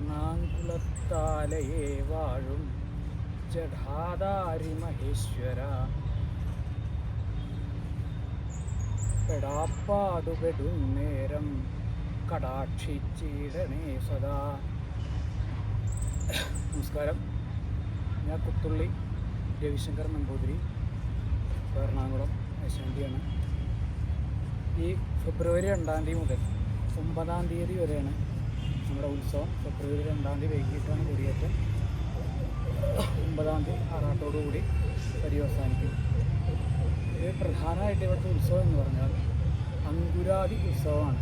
എറണാകുളത്താലയെ വാഴും ജഡാദാരി മഹേശ്വര പെടാപ്പാടുപെടും നേരം കടാക്ഷിച്ചിടണേ സദാ. നമസ്കാരം. ഞാൻ കുത്തുള്ളി രവിശങ്കർ നമ്പൂതിരി എറണാകുളം ശാന്തിയാണ് ഈ ഫെബ്രുവരി രണ്ടാം തീയതി മുതൽ ഒമ്പതാം തീയതി വരെയാണ് നമ്മുടെ ഉത്സവം ഫെബ്രുവരി രണ്ടാം തീയതി വൈകിട്ടാണ് കൊടിയേറ്റം. ഒമ്പതാം തീയതി ആറാട്ടോടു കൂടി പര്യവസാനിക്കും ഇത് പ്രധാനമായിട്ട് ഇവിടുത്തെ ഉത്സവം എന്ന് പറഞ്ഞാൽ അങ്കുരാതി ഉത്സവമാണ്.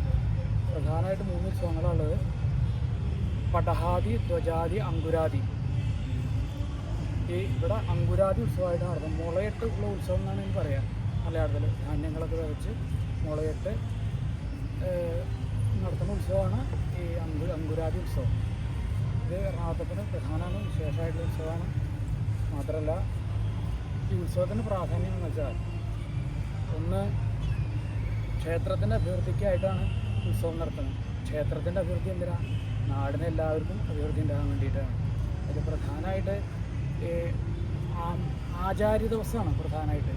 പ്രധാനമായിട്ട് മൂന്ന് ഉത്സവങ്ങളുള്ളത് പടഹാദി ധ്വജാതി അങ്കുരാതി ഈ ഇവിടെ അങ്കുരാതി ഉത്സവമായിട്ട് നടത്തും മുളയിട്ട് ഉള്ള ഉത്സവം എന്നാണ് എനിക്ക് പറയാം. മലയാളത്തിൽ ധാന്യങ്ങളൊക്കെ വിതച്ച് മുളയിട്ട് നടത്തുന്ന ഉത്സവമാണ് ഈ അങ്കു അങ്കുരാതി ഉത്സവം. ഇത് എറണാകുളത്തിന് പ്രധാനമാണ് വിശേഷമായിട്ടുള്ള ഉത്സവമാണ്. മാത്രമല്ല ഈ ഉത്സവത്തിന് പ്രാധാന്യം എന്ന് വെച്ചാൽ ഒന്ന് ക്ഷേത്രത്തിന്റെ അഭിവൃദ്ധിക്കായിട്ടാണ് ഉത്സവം നടത്തുന്നത്. ക്ഷേത്രത്തിന്റെ അഭിവൃദ്ധി എന്തിനാ? നാടിന് എല്ലാവർക്കും അഭിവൃദ്ധി ഉണ്ടാകാൻ വേണ്ടിയിട്ടാണ്. അതിൽ പ്രധാനമായിട്ട് ആചാര്യ ദിവസമാണ് പ്രധാനമായിട്ട്.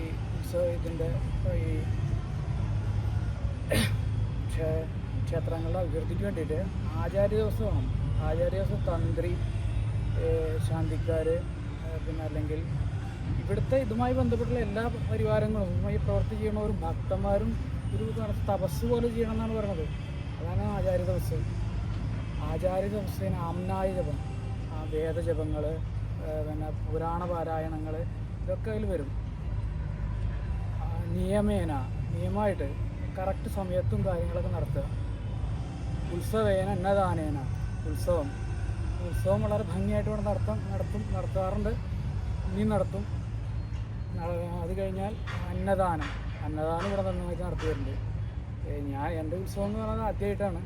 ഈ ഉത്സവ ഇതിന്റെ ഈ ക്ഷേ- ക്ഷേത്രങ്ങളുടെ അഭിവൃദ്ധിക്ക് വേണ്ടിയിട്ട് ആചാര്യ ദിവസം വേണം. ആചാര്യ ദിവസം തന്ത്രി ശാന്തിക്കാർ പിന്നെ അല്ലെങ്കിൽ ഇവിടുത്തെ ഇതുമായി ബന്ധപ്പെട്ടുള്ള എല്ലാ പരിവാരങ്ങളും ഇതുമായി പ്രവർത്തി ചെയ്യണവരും ഭക്തന്മാരും ഒരു തപസ് പോലെ ചെയ്യണം എന്നാണ് പറയുന്നത്. അതാണ് ആചാര്യ ദിവസം. ആചാര്യ ദിവസേന ആംനായ ജപം വേദജപങ്ങൾ പിന്നെ പുരാണ പാരായണങ്ങൾ ഇതൊക്കെ അതിൽ വരും. നിയമേന നിയമമായിട്ട് കറക്റ്റ് സമയത്തും കാര്യങ്ങളൊക്കെ നടത്തുക. ഉത്സവേന അന്നദാനേന. ഉത്സവം. ഉത്സവം വളരെ ഭംഗിയായിട്ട് ഇവിടെ നടത്താം നടത്തും നടത്താറുണ്ട്. ഇനിയും നടത്തും. അത് കഴിഞ്ഞാൽ അന്നദാനം. അന്നദാനം ഇവിടെ നന്നായിട്ട് നടത്തിയിട്ടുണ്ട് ഞാൻ എന്റെ ഉത്സവം എന്ന് പറയുന്നത് ആദ്യമായിട്ടാണ്.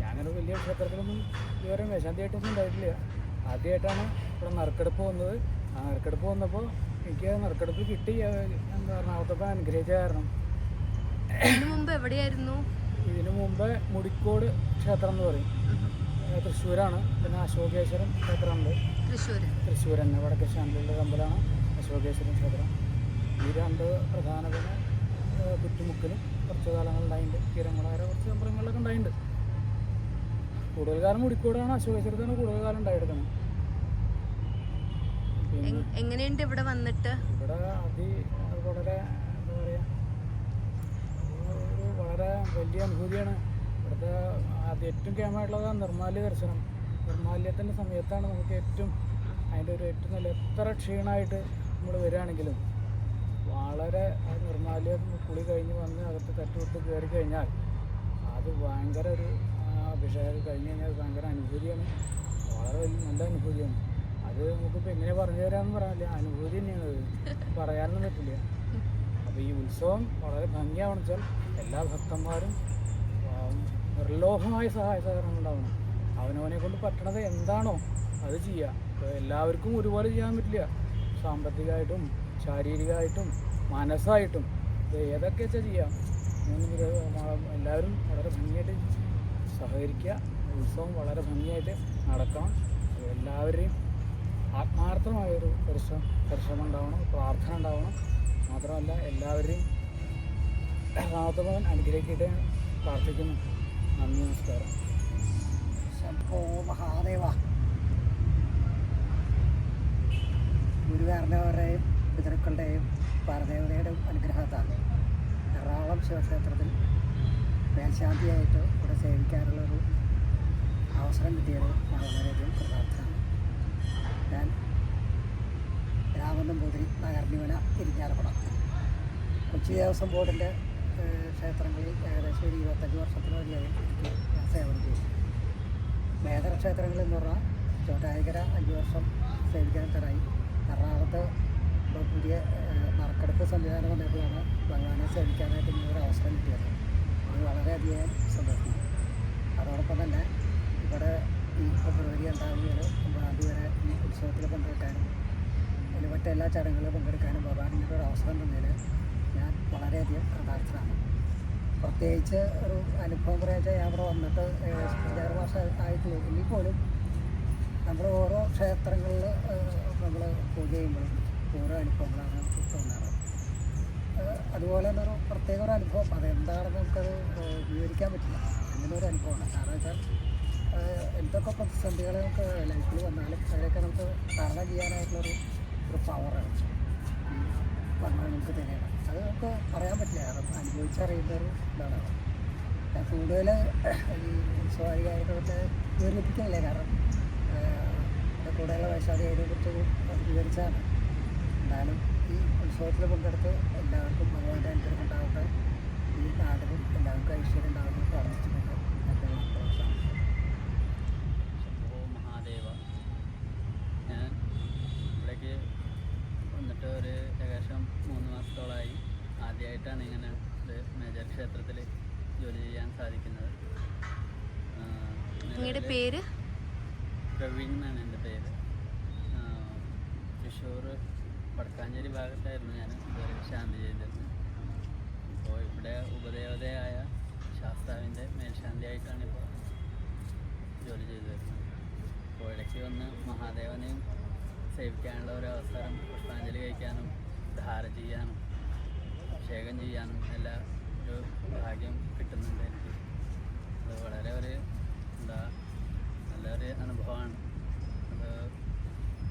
ഞാനൊരു വലിയ ക്ഷേത്രത്തിലൊന്നും ഇതുവരെ മേശാന്തിയായിട്ടൊന്നും ഉണ്ടായിട്ടില്ല. ആദ്യമായിട്ടാണ് ഇവിടെ നറുക്കെടുപ്പ് വന്നത്. ആ നറുക്കെടുപ്പ് വന്നപ്പോൾ എനിക്ക് നറുക്കെടുപ്പ് കിട്ടി എന്താ എറണാകുളത്തപ്പം അനുഗ്രഹിച്ച കാരണം. എവിടെയായിരുന്നു? ഇതിനു മുമ്പേ മുടിക്കോട് ക്ഷേത്രം എന്ന് പറയും. തൃശ്ശൂരാണ്. പിന്നെ അശോകേശ്വരം ക്ഷേത്രമുണ്ട്. തൃശ്ശൂര്. തൃശ്ശൂർ തന്നെ. വടക്കേ ശാന്തിയുടെ അമ്പലമാണ് അശോകേശ്വരം ക്ഷേത്രം. ഈ രണ്ട് പ്രധാന പിന്നെ ഏ, കുറച്ച് കാലങ്ങളുണ്ടായിട്ടുണ്ട് തീരങ്ങളായ കുറച്ച് അമ്പലങ്ങളിലൊക്കെ ഉണ്ടായിട്ടുണ്ട്. കൂടുതൽ കാലം മുടിക്കോടാണ് അശോകേശ്വരത്താണ് കൂടുതൽ കാലം ഉണ്ടായിരുന്നത് പിന്നെ എങ്ങനെയുണ്ട് ഇവിടെ വന്നിട്ട്? ഇവിടെ അതി വളരെ എന്താ പറയുക വളരെ വലിയ അനുഭൂതിയാണ്. ഇവിടുത്തെ അത് ഏറ്റവും കേമായിട്ടുള്ളത് നിർമാല്യ ദർശനം. നിർമാല്യത്തിന്റെ സമയത്താണ് നമുക്ക് ഏറ്റവും അതിന്റെ ഒരു ഏറ്റവും നല്ല എത്ര ക്ഷീണമായിട്ട് നമ്മൾ വരികയാണെങ്കിലും വളരെ ആ നിർമാല്യം കുളി കഴിഞ്ഞ് വന്ന് അകത്ത് തട്ടുവിട്ട് കയറി കഴിഞ്ഞാൽ അത് ഭയങ്കര ഒരു അഭിഷേകം കഴിഞ്ഞ് കഴിഞ്ഞാൽ ഭയങ്കര അനുഭൂതിയാണ്. വളരെ വലിയ നല്ല അനുഭൂതിയാണ്. അത് നമുക്കിപ്പോൾ എങ്ങനെ പറഞ്ഞു തരാമെന്ന് പറയാനില്ല. അനുഭൂതി തന്നെയാണ് പറയാനൊന്നും പറ്റില്ല. അപ്പോൾ ഈ ഉത്സവം വളരെ ഭംഗിയാവണം വെച്ചാൽ എല്ലാ ഭക്തന്മാരും നിർലോഭമായ സഹായ സഹകരണം ഉണ്ടാവണം. അവനവനെ കൊണ്ട് പറ്റണത് എന്താണോ അത് ചെയ്യുക ഇപ്പോൾ എല്ലാവർക്കും ഒരുപോലെ ചെയ്യാൻ പറ്റില്ല. സാമ്പത്തികമായിട്ടും ശാരീരികമായിട്ടും മനസ്സായിട്ടും ഇത് ഏതൊക്കെ വെച്ചാൽ ചെയ്യാം. എല്ലാവരും വളരെ ഭംഗിയായിട്ട് സഹകരിക്കുക. ഉത്സവം വളരെ ഭംഗിയായിട്ട് നടക്കണം. എല്ലാവരെയും ആത്മാർത്ഥമായൊരു പരിശ്രമം പരിശ്രമം ഉണ്ടാവണം പ്രാർത്ഥന ഉണ്ടാവണം. മാത്രമല്ല എല്ലാവരെയും നാമത്തവൻ അനുഗ്രഹിക്കട്ടെ പ്രാർത്ഥിക്കുന്നു. നന്ദി നമസ്കാരം. ശംഭോ മഹാദേവ. ഗുരുവായൂരിന്റെവരുടെയും പിതൃക്കളുടെയും പരദേവതയുടെയും അനുഗ്രഹത്താൽ എറണാകുളം ശിവക്ഷേത്രത്തിൽ മേൽശാന്തിയായിട്ട് ഇവിടെ സേവിക്കാനുള്ളൊരു അവസരം കിട്ടിയത് വളരെയധികം കൃതാർത്ഥമാണ് ഞാൻ രാമനമ്പൂതിരി നഗർനിവന ഇരിഞ്ഞാലക്കുടം കൊച്ചി ദേവസ്വം ബോർഡിന്റെ ക്ഷേത്രങ്ങളിൽ ഏകദേശം ഒരു ഇരുപത്തഞ്ച് വർഷത്തിലധികം സേവനം ചെയ്തു. മേധര ക്ഷേത്രങ്ങളിൽ എന്ന് പറഞ്ഞാൽ ചോട്ടായിക്കര അഞ്ച് വർഷം സേവിക്കാൻ തരായി എറണാകുളത്ത് ഇപ്പോൾ പുതിയ നറുക്കെടുപ്പ് സംവിധാനം വന്നപ്പോഴാണ് ഭഗവാനെ സേവിക്കാനായിട്ട് ഇങ്ങനെ ഒരു അവസരം കിട്ടിയത്. അത് വളരെയധികം സന്തോഷിക്കുന്നു അതോടൊപ്പം തന്നെ ഇവിടെ ഈ ഫെബ്രുവരി രണ്ടാം തീയതി ഒമ്പതാം തീയതി വരെ ഈ ഉത്സവത്തിൽ പങ്കെടുക്കാനും അതിൽ മറ്റെല്ലാ ചടങ്ങുകളിലും പങ്കെടുക്കാനും ഭഗവാൻ ഇങ്ങനെ ഒരു അവസരം തന്നതിൽ ഞാൻ വളരെയധികം കൃതാർത്ഥനാണ് പ്രത്യേകിച്ച് ഒരു അനുഭവം പറയാച്ചാൽ ഞാൻ ഇവിടെ വന്നിട്ട് അഞ്ചാറ് മാസം ആയിട്ടുള്ളൂ. എങ്കിൽ പോലും നമ്മൾ ഓരോ ക്ഷേത്രങ്ങളിൽ നമ്മൾ പൂജ ചെയ്യുമ്പോഴും ഓരോ അനുഭവങ്ങളാണ് നമുക്ക് തോന്നാറ്. അതുപോലെ തന്നെ ഒരു പ്രത്യേക ഒരു അനുഭവം. അതെന്താണെന്ന് നമുക്കത് വിവരിക്കാൻ പറ്റില്ല. അങ്ങനെ ഒരു അനുഭവമാണ്. കാരണം വെച്ചാൽ എന്തൊക്കെ പ്രതിസന്ധികൾ നമുക്ക് ലൈഫിൽ വന്നാലും അതിലൊക്കെ നമുക്ക് തരണം ചെയ്യാനായിട്ടുള്ളൊരു ഒരു പവറാണ് വന്നാൽ നമുക്ക് തന്നെയാണ് അത് നമുക്ക് പറയാൻ പറ്റില്ല. കാരണം അനുഭവിച്ചറിയുന്ന ഒരു ഇതാണ് കൂടുതൽ ഈ കാര്യങ്ങളൊക്കെ വിവരിപ്പിക്കുന്നില്ല. കാരണം കൂടുതലുള്ള വൈശാഖി അതിനെക്കുറിച്ച് വിവരിച്ചാണ് എന്നാലും ഈ ഉത്സവത്തിൽ പങ്കെടുത്ത് എല്ലാവർക്കും ഭഗവാന്റെ അനുഗ്രഹം ഉണ്ടാവട്ടെ. ഈ നാടിനും എല്ലാവർക്കും ഐശ്വര്യം ഉണ്ടാവുമെന്ന് പ്രാർത്ഥിച്ചുകൊണ്ട് എന്റെ പ്രോത്സാഹനം ശംഭോ മഹാദേവ ഞാൻ ഇവിടേക്ക് വന്നിട്ട് ഒരു ഏകദേശം മൂന്ന് മാസത്തോളമായി ആദ്യമായിട്ടാണ് ഇങ്ങനെ ഒരു മേജർ ക്ഷേത്രത്തിൽ ജോലി ചെയ്യാൻ സാധിക്കുന്നത്. നിങ്ങളുടെ പേര്? പ്രവീൺ എന്നാണ് എന്റെ പേര്. തൃശ്ശൂർ വടക്കാഞ്ചേരി ഭാഗത്തായിരുന്നു ഞാൻ ഇതുവരെ ശാന്തി ചെയ്തിരുന്നത്. ഇപ്പോൾ ഇവിടെ ഉപദേവതയായ ശാസ്താവിന്റെ മേൽശാന്തിയായിട്ടാണ് ഇപ്പോൾ ജോലി ചെയ്തു വരുന്നത്. അപ്പോൾ ഇടയ്ക്ക് വന്ന് മഹാദേവനെയും സേവിക്കാനുള്ള ഒരു അവസരം പുഷ്പാഞ്ജലി കഴിക്കാനും ധാര ചെയ്യാനും അഭിഷേകം ചെയ്യാനും എല്ലാ ഒരു ഭാഗ്യം കിട്ടുന്നുണ്ട് എനിക്ക്. അത് വളരെ ഒരു എന്താ നല്ലൊരു അനുഭവമാണ്. അത്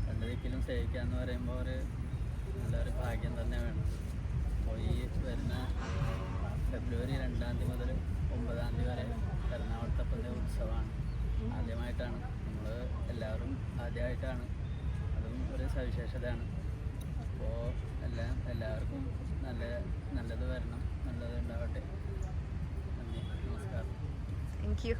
രണ്ട് ദിക്കിലും സേവിക്കുക എന്ന് പറയുമ്പോൾ ഒരു നല്ലൊരു ഭാഗ്യം തന്നെ വേണം. അപ്പോൾ ഈ വരുന്ന ഫെബ്രുവരി രണ്ടാം തീയതി മുതൽ ഒമ്പതാം തീയതി വരെ എറണാകുളത്തപ്പന്റെ ഉത്സവമാണ്. ആദ്യമായിട്ടാണ് നമ്മൾ എല്ലാവരും ആദ്യമായിട്ടാണ്. അതും ഒരു സവിശേഷതയാണ്. അപ്പോൾ എല്ലാം എല്ലാവർക്കും നല്ല നല്ലത് വരണം. നല്ലത് ഉണ്ടാവട്ടെ. നന്ദി. നമസ്കാരം. Thank you